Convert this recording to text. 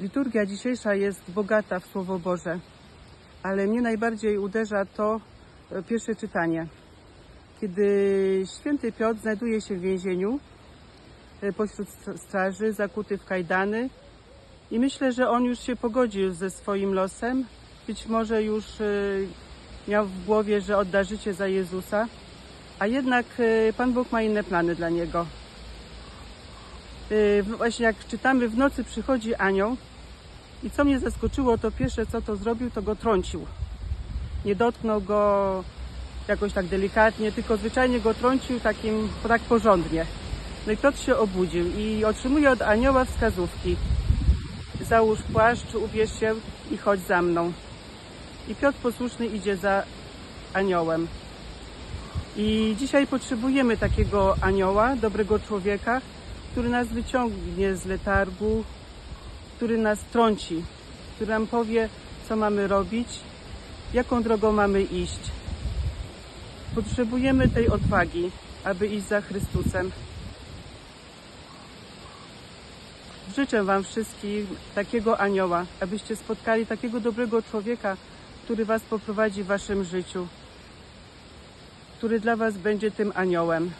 Liturgia dzisiejsza jest bogata w Słowo Boże, ale mnie najbardziej uderza to e, pierwsze czytanie. Kiedy święty Piotr znajduje się w więzieniu e, pośród st- straży, zakuty w kajdany i myślę, że on już się pogodził ze swoim losem. Być może już e, miał w głowie, że odda życie za Jezusa, a jednak Pan Bóg ma inne plany dla niego. Właśnie jak czytamy, w nocy przychodzi anioł i co mnie zaskoczyło, to pierwsze co to zrobił, to go trącił. Nie dotknął go jakoś tak delikatnie, tylko zwyczajnie go trącił takim, tak porządnie. No i Piotr się obudził i otrzymuje od anioła wskazówki. Załóż płaszcz, ubierz się i chodź za mną. I Piotr posłuszny idzie za aniołem. I dzisiaj potrzebujemy takiego anioła, dobrego człowieka, który nas wyciągnie z letargu, który nas trąci, który nam powie, co mamy robić, jaką drogą mamy iść. Potrzebujemy tej odwagi, aby iść za Chrystusem. Życzę Wam wszystkim takiego anioła, abyście spotkali takiego dobrego człowieka, który Was poprowadzi w Waszym życiu, który dla Was będzie tym aniołem.